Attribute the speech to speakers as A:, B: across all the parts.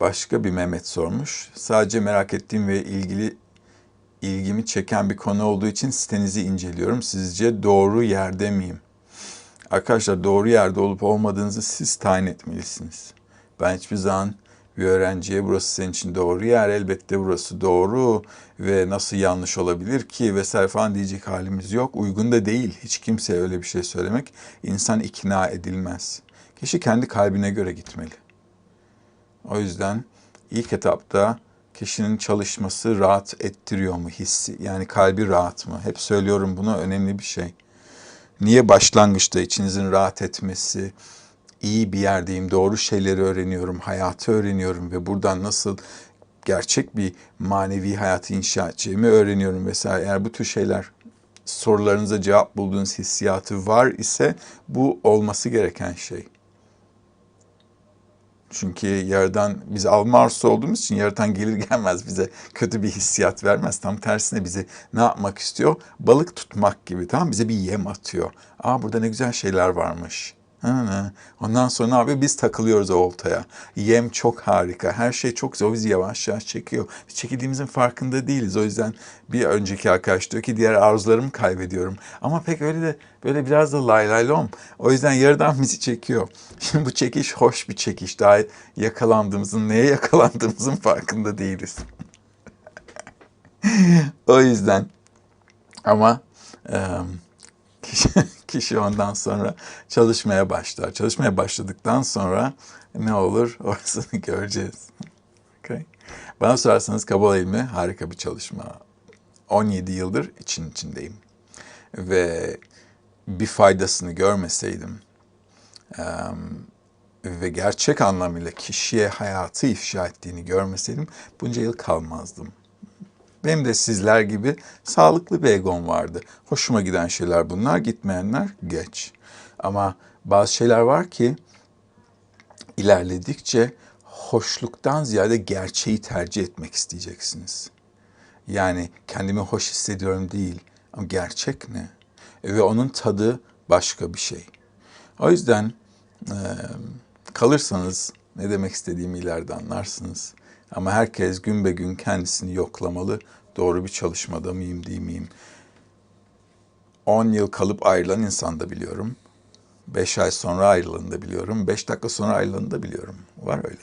A: Başka bir Mehmet sormuş. Sadece merak ettiğim ve ilgili ilgimi çeken bir konu olduğu için sitenizi inceliyorum. Sizce doğru yerde miyim? Arkadaşlar doğru yerde olup olmadığınızı siz tayin etmelisiniz. Ben hiçbir zaman bir öğrenciye burası senin için doğru yer, elbette burası doğru ve nasıl yanlış olabilir ki vesaire falan diyecek halimiz yok. Uygun da değil. Hiç kimseye öyle bir şey söylemek. İnsan ikna edilmez. Kişi kendi kalbine göre gitmeli. O yüzden ilk etapta kişinin çalışması rahat ettiriyor mu hissi? Yani kalbi rahat mı? Hep söylüyorum bunu önemli bir şey. Niye başlangıçta içinizin rahat etmesi, iyi bir yerdeyim, doğru şeyleri öğreniyorum, hayatı öğreniyorum ve buradan nasıl gerçek bir manevi hayatı inşa edeceğimi öğreniyorum vesaire. Eğer bu tür şeyler sorularınıza cevap bulduğunuz hissiyatı var ise bu olması gereken şey. Çünkü yerden biz alma arzusu olduğumuz için yerden gelir gelmez bize kötü bir hissiyat vermez. Tam tersine bizi ne yapmak istiyor? Balık tutmak gibi tamam bize bir yem atıyor. Aa burada ne güzel şeyler varmış. Ondan sonra ne yapıyor? Biz takılıyoruz o oltaya. Yem çok harika. Her şey çok. O bizi yavaş yavaş çekiyor. Biz çekildiğimizin farkında değiliz. O yüzden bir önceki arkadaş diyor ki diğer arzularımı kaybediyorum. Ama pek öyle de böyle biraz da lay lay lom. O yüzden yarıdan bizi çekiyor. Şimdi bu çekiş hoş bir çekiş. Daha yakalandığımızın, neye yakalandığımızın farkında değiliz. o yüzden ama kişi, ondan sonra çalışmaya başlar. Çalışmaya başladıktan sonra ne olur orasını göreceğiz. Okay. Bana sorarsanız Kabul ilmi harika bir çalışma. 17 yıldır için içindeyim. Ve bir faydasını görmeseydim um, ve gerçek anlamıyla kişiye hayatı ifşa ettiğini görmeseydim bunca yıl kalmazdım. Benim de sizler gibi sağlıklı bir egom vardı. Hoşuma giden şeyler bunlar, gitmeyenler geç. Ama bazı şeyler var ki ilerledikçe hoşluktan ziyade gerçeği tercih etmek isteyeceksiniz. Yani kendimi hoş hissediyorum değil ama gerçek ne? Ve onun tadı başka bir şey. O yüzden e, kalırsanız ne demek istediğimi ileride anlarsınız. Ama herkes gün be gün kendisini yoklamalı. Doğru bir çalışmada mıyım değil miyim? 10 yıl kalıp ayrılan insan da biliyorum. 5 ay sonra ayrılanı da biliyorum. 5 dakika sonra ayrılanı da biliyorum. Var öyle.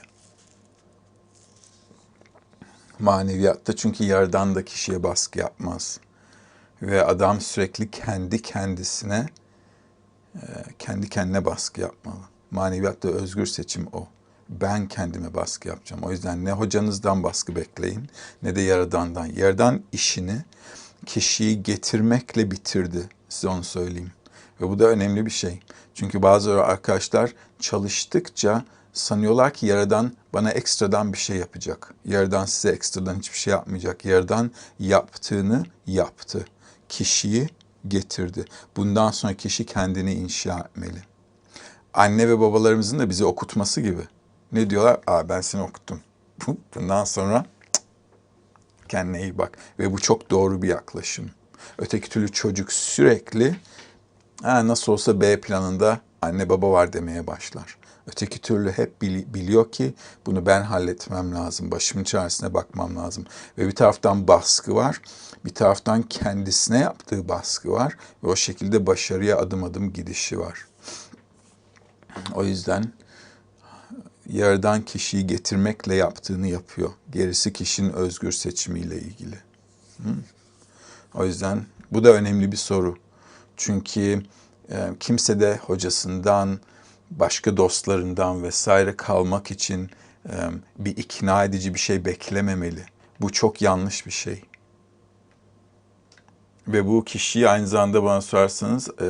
A: Maneviyatta çünkü yerden da kişiye baskı yapmaz. Ve adam sürekli kendi kendisine, e, kendi kendine baskı yapmalı. Maneviyatta özgür seçim o ben kendime baskı yapacağım. O yüzden ne hocanızdan baskı bekleyin ne de yaradandan. Yaradan işini kişiyi getirmekle bitirdi. Size onu söyleyeyim. Ve bu da önemli bir şey. Çünkü bazı arkadaşlar çalıştıkça sanıyorlar ki yaradan bana ekstradan bir şey yapacak. Yaradan size ekstradan hiçbir şey yapmayacak. Yaradan yaptığını yaptı. Kişiyi getirdi. Bundan sonra kişi kendini inşa etmeli. Anne ve babalarımızın da bizi okutması gibi. Ne diyorlar? Aa ben seni okuttum. Bundan sonra kendine iyi bak. Ve bu çok doğru bir yaklaşım. Öteki türlü çocuk sürekli ha, nasıl olsa B planında anne baba var demeye başlar. Öteki türlü hep biliyor ki bunu ben halletmem lazım. Başımın çaresine bakmam lazım. Ve bir taraftan baskı var. Bir taraftan kendisine yaptığı baskı var. Ve o şekilde başarıya adım adım gidişi var. O yüzden yaradan kişiyi getirmekle yaptığını yapıyor. Gerisi kişinin özgür seçimiyle ilgili. O yüzden bu da önemli bir soru. Çünkü e, kimse de hocasından, başka dostlarından vesaire kalmak için e, bir ikna edici bir şey beklememeli. Bu çok yanlış bir şey. Ve bu kişiyi aynı zamanda bana sorarsanız e,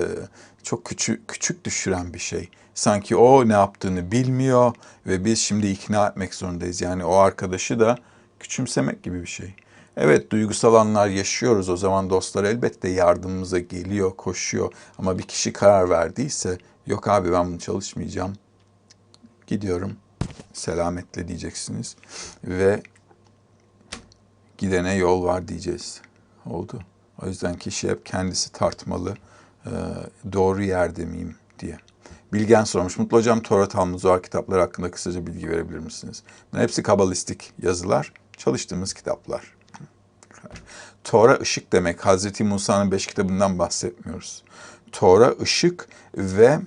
A: çok küçük, küçük düşüren bir şey. Sanki o ne yaptığını bilmiyor ve biz şimdi ikna etmek zorundayız. Yani o arkadaşı da küçümsemek gibi bir şey. Evet duygusal anlar yaşıyoruz. O zaman dostlar elbette yardımımıza geliyor, koşuyor. Ama bir kişi karar verdiyse yok abi ben bunu çalışmayacağım. Gidiyorum. Selametle diyeceksiniz. Ve gidene yol var diyeceğiz. Oldu. O yüzden kişi hep kendisi tartmalı. Doğru yerde miyim diye. Bilgen sormuş. Mutlu Hocam Torah Talmud Zohar kitapları hakkında kısaca bilgi verebilir misiniz? Bunlar hepsi kabalistik yazılar. Çalıştığımız kitaplar. Tora ışık demek. Hazreti Musa'nın beş kitabından bahsetmiyoruz. Tora ışık ve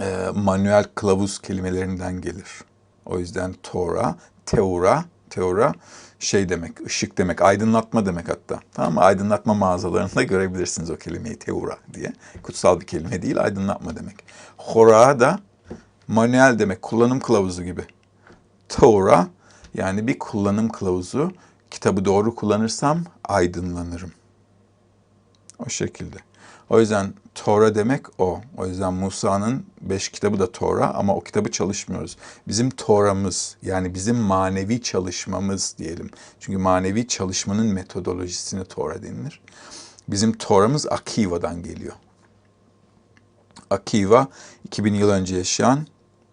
A: e, manuel kılavuz kelimelerinden gelir. O yüzden Tora, Teura, Teura şey demek, ışık demek, aydınlatma demek hatta. Tamam mı? Aydınlatma mağazalarında görebilirsiniz o kelimeyi Teura diye. Kutsal bir kelime değil, aydınlatma demek. Hora da manuel demek, kullanım kılavuzu gibi. Torah yani bir kullanım kılavuzu. Kitabı doğru kullanırsam aydınlanırım. O şekilde. O yüzden Tora demek o. O yüzden Musa'nın beş kitabı da Tora ama o kitabı çalışmıyoruz. Bizim Tora'mız yani bizim manevi çalışmamız diyelim. Çünkü manevi çalışmanın metodolojisine Tora denilir. Bizim Tora'mız Akiva'dan geliyor. Akiva 2000 yıl önce yaşayan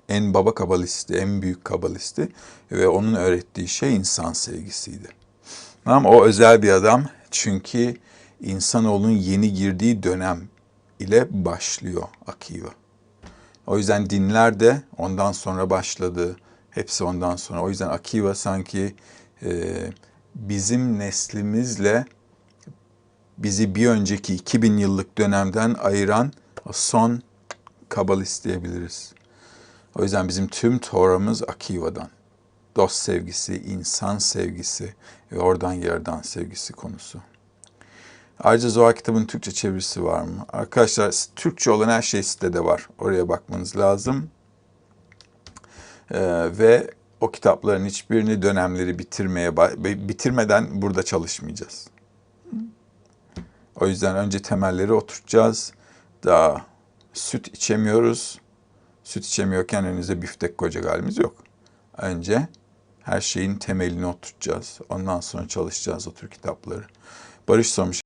A: en baba kabalisti, en büyük kabalisti ve onun öğrettiği şey insan sevgisiydi. Ama o özel bir adam çünkü insanoğlunun yeni girdiği dönem ile başlıyor Akiva. O yüzden dinler de ondan sonra başladı. Hepsi ondan sonra. O yüzden Akiva sanki e, bizim neslimizle bizi bir önceki 2000 yıllık dönemden ayıran son kabalist diyebiliriz. O yüzden bizim tüm Tora'mız Akiva'dan. Dost sevgisi, insan sevgisi ve oradan yerden sevgisi konusu. Ayrıca Zohar kitabının Türkçe çevirisi var mı? Arkadaşlar Türkçe olan her şey sitede var. Oraya bakmanız lazım. Ee, ve o kitapların hiçbirini dönemleri bitirmeye bitirmeden burada çalışmayacağız. O yüzden önce temelleri oturtacağız. Daha süt içemiyoruz. Süt içemiyorken önünüze biftek koyacak halimiz yok. Önce her şeyin temelini oturtacağız. Ondan sonra çalışacağız o tür kitapları. Barış sormuş.